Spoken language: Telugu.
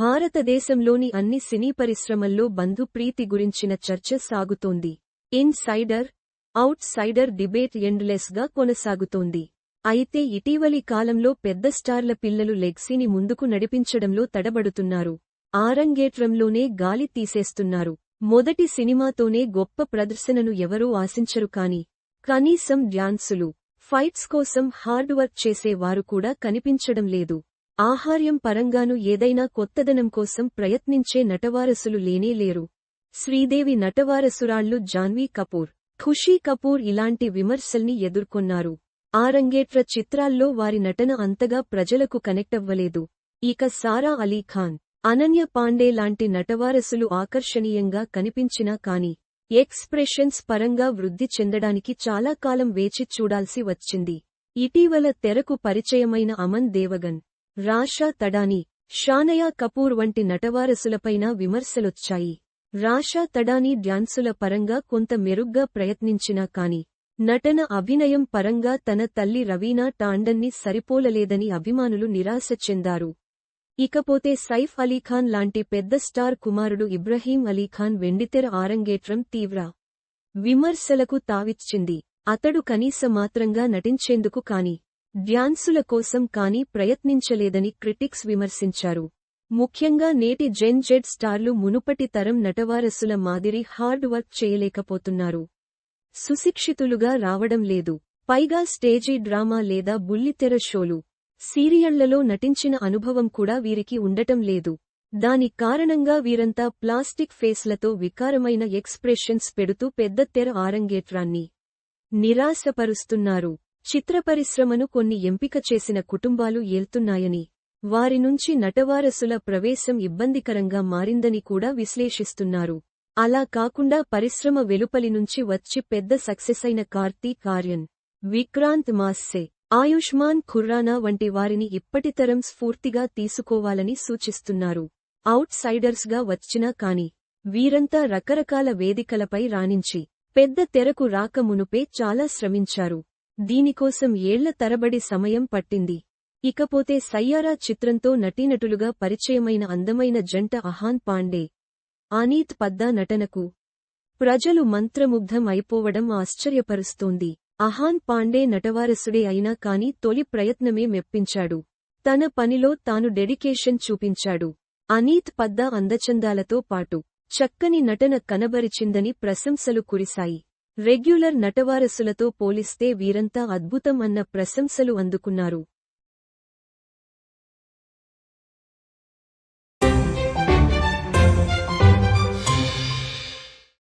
భారతదేశంలోని అన్ని సినీ పరిశ్రమల్లో బంధుప్రీతి గురించిన చర్చ సాగుతోంది. Insider outsider debate ఎండ్లెస్గా కొనసాగుతోంది. అయితే ఇటీవలి కాలంలో పెద్ద స్టార్ల పిల్లలు లెగ్సీని ముందుకు నడిపించడంలో తడబడుతున్నారు. ఆరంగేట్రంలోనే గాలి తీసేస్తున్నారు. మొదటి సినిమాతోనే గొప్ప ప్రదర్శనను ఎవరూ ఆశించరు కాని కనీసం డ్యాన్సులు ఫైట్స్ కోసం హార్డ్ వర్క్ చేసే వారు కూడా కనిపించడం లేదు. ఆహార్యం పరంగాను ఏదైనా కొత్తదనం కోసం ప్రయత్నించే నటవారసులు లేనే లేరు. శ్రీదేవి నటవారసురాళ్ళు జాన్వీ కపూర్ ఖుషీ కపూర్ ఇలాంటి విమర్శల్ని ఎదుర్కొన్నారు. ఆరంగేట్ర చిత్రాల్లో వారి నటన అంతగా ప్రజలకు కనెక్టవ్వలేదు ఇక సారా అలీఖాన్ అనన్య పాండే లాంటి నటవారసులు ఆకర్షణీయంగా కనిపించినా కాని ఎక్స్ప్రెషన్స్ పరంగా వృద్ధి చెందడానికి చాలా కాలం వేచి చూడాల్సి వచ్చింది. ఇటీవల తెరకు పరిచయమైన అమన్ దేవగన్ రాషా తడాని షానయా కపూర్ వంటి నటవారసులపైన విమర్శలొచ్చాయి. రాషా తడానీ డ్యాన్సుల పరంగా కొంత మెరుగ్గా ప్రయత్నించినా కాని నటన అభినయం పరంగా తన తల్లి రవీనా టాండన్ని సరిపోలలేదని అభిమానులు నిరాశ చెందారు. ఇకపోతే సైఫ్ అలీఖాన్ లాంటి పెద్ద స్టార్ కుమారుడు ఇబ్రహీం అలీఖాన్ వెండితెర ఆరంగేట్రం తీవ్ర విమర్శలకు తావిచ్చింది. అతడు కనీస మాత్రంగా నటించేందుకు కాని డ్యాన్సుల కోసం కానీ ప్రయత్నించలేదని క్రిటిక్స్ విమర్శించారు. ముఖ్యంగా నేటి జెన్ జెడ్ స్టార్లు మునుపటి తరం నటవారసుల మాదిరి హార్డ్ వర్క్ చేయలేకపోతున్నారు. సుశిక్షితులుగా రావడం లేదు. పైగా స్టేజీ డ్రామా లేదా బుల్లితెర షోలు సీరియళ్ళలో నటించిన అనుభవం కూడా వీరికి ఉండటం లేదు. దాని కారణంగా వీరంతా ప్లాస్టిక్ ఫేస్లతో వికారమైన ఎక్స్ప్రెషన్స్ పెడుతూ పెద్ద తెర ఆరంగేట్రాన్ని నిరాశపరుస్తున్నారు. చిత్రపరిశ్రమను కొన్ని ఎంపిక చేసిన కుటుంబాలు ఏల్తున్నాయని వారి నుంచి నటవారసుల ప్రవేశం ఇబ్బందికరంగా మారిందని కూడా విశ్లేషిస్తున్నారు. అలా కాకుండా పరిశ్రమ వెలుపలి నుంచి వచ్చి పెద్ద సక్సెస్ అయిన కార్తీక్ ఆర్యన్ విక్రాంత్ మాస్సే ఆయుష్మాన్ ఖుర్రానా వంటి వారిని ఇప్పటితరం స్ఫూర్తిగా తీసుకోవాలని సూచిస్తున్నారు. అవుట్ సైడర్స్గా వచ్చినా కాని వీరంతా రకరకాల వేదికలపై రాణించి పెద్ద తెరకు రాక మునుపే చాలా శ్రమించారు. దీనికోసం ఏళ్ళ తరబడి సమయం పట్టింది. ఇకపోతే సయ్యారా చిత్రంతో నటీనటులుగా పరిచయమైన అందమైన జంట అహాన్ పాండే ఆనీత్ పద్దా నటనకు ప్రజలు మంత్రముగ్ధం అయిపోవడం ఆశ్చర్యపరుస్తోంది. అహాన్ పాండే నటవారసుడే అయినా కాని తొలి ప్రయత్నమే మెప్పించాడు. తన పనిలో తాను డెడికేషన్ చూపించాడు. అనీత్ పద్దా అందచందాలతో పాటు చక్కని నటన కనబరిచిందని ప్రశంసలు కురిశాయి. రెగ్యులర్ నటవారసులతో పోలిస్తే వీరంతా అద్భుతం అన్న ప్రశంసలు అందుకున్నారు.